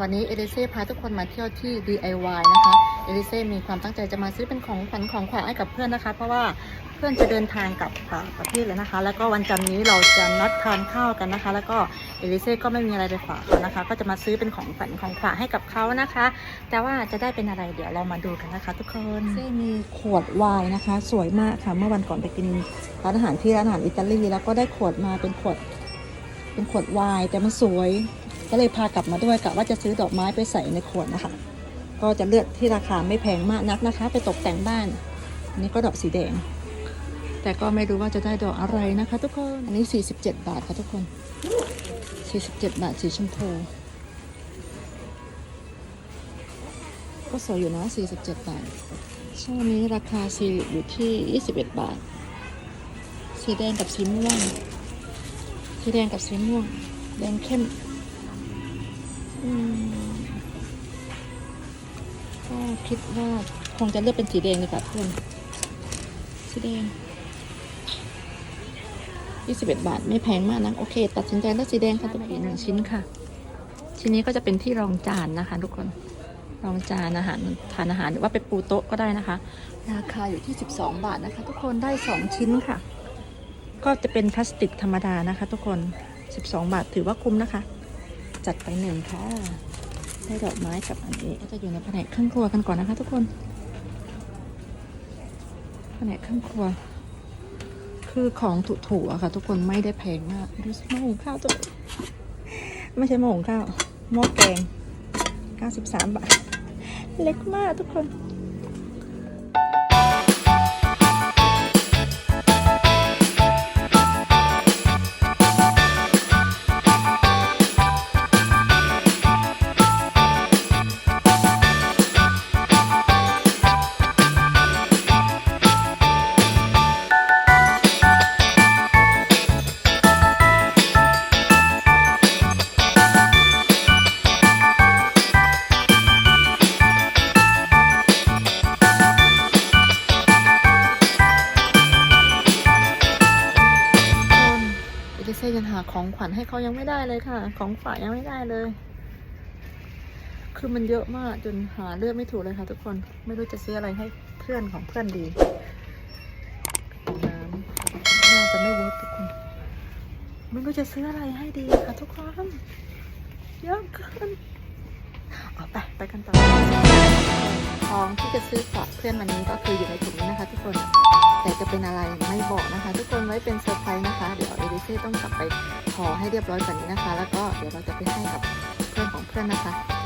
วันนี้เอลิเซ่พาทุกคนมาเที่ยวที่ DIY นะคะเอลิเซ่มีความตั้งใจจะมาซื้อเป็นของขวัญของขวัญให้กับเพื่อนนะคะ เพราะว่าเพื่อนจะเดินทางกลับประเทศแล้วนะคะ แล้วก็วันจันทร์นี้เราจะนัดทานข้าวกันนะคะ แล้วก็เอลิเซ่ก็ไม่มีอะไรไปฝากเขานะคะ ก็จะมาซื้อเป็นของขวัญของฝากให้กับเขานะคะ แต่ว่าจะได้เป็นอะไรเดี๋ยวเรามาดูกันนะคะ ทุกคนเซ่มีขวดไวน์นะคะ สวยมากค่ะเมื่อวันก่อนไปกินร้านอาหารที่ร้านอาหารอิตาลีแล้วก็ได้ขวดมาเป็นขวด เป็นขวดไวน์แต่มันสวย ก็เลยพากลับมาด้วยกะว่าจะซื้อดอกไม้ไปใส่ในขวดนะคะ ก็จะเลือกที่ราคาไม่แพงมากนักนะคะ ไปตกแต่งบ้าน อันนี้ก็ดอกสีแดง แต่ก็ไม่รู้ว่าจะได้ดอกอะไรนะคะ ทุกคน อันนี้ 47 บาทค่ะทุกคน 47 บาทสีชมพู ก็สวยอยู่นะ 47 บาท ช่วงนี้ราคาซีอยู่ที่ 21 บาท สีแดงกับสีม่วง สีแดงกับสีม่วง แดงเข้ม ก็คิดว่าคงจะเลือกเป็นสีแดงดีกว่าเพื่อนสีแดง21 บาทไม่แพงมากนะโอเค ตัดสินใจเลือกสีแดงค่ะตัวอีกหนึ่งชิ้นค่ะ ชิ้นนี้ก็จะเป็นที่รองจานนะคะ ทุกคนรองจานอาหารทานอาหารหรือว่าไปปูโต๊ะก็ได้นะคะ ราคาอยู่ที่ 12 บาทนะคะ ทุกคนได้ 2 ชิ้นค่ะ ก็จะเป็นพลาสติกธรรมดานะคะ ทุกคน 12 บาทถือว่าคุ้มนะคะ จัดไปหนึ่งค่ะ ได้ดอกไม้กับอันนี้ก็จะอยู่ในแผนกเครื่องครัวกันก่อนนะคะ ทุกคน แผนกเครื่องครัว คือของถูกๆอะค่ะ ทุกคนไม่ได้แพงมากดูสิหม้อหุงข้าวตัวไม่ใช่หม้อหุงข้าวหม้อแกง 93 บาท เล็กมากทุกคน เอลิเซ่ยังหาของขวัญให้เขายังไม่ได้เลยค่ะ ของฝากยังไม่ได้เลย คือมันเยอะมากจนหาเลือกไม่ถูกเลยค่ะ ทุกคนไม่รู้จะซื้ออะไรให้เพื่อนของเพื่อนดีน้ำน่าจะไม่เวิร์กทุกคนไม่รู้จะซื้ออะไรให้ดีค่ะ ทุกคนเยอะเกินเอาไปไปกันต่อของที่จะซื้อฝากเพื่อนวันนี้ก็คืออยู่ในถุงนี้นะคะ ทุกคนแต่จะเป็นอะไรไม่บอกนะคะ ทุกคนไว้เป็นเซอร์ไพรส์นะคะเดี๋ยว เซ่ต้องกลับไปขอให้เรียบร้อยก่อนนี้นะคะ แล้วก็เดี๋ยวเราจะไปให้กับเพื่อนของเพื่อนนะคะ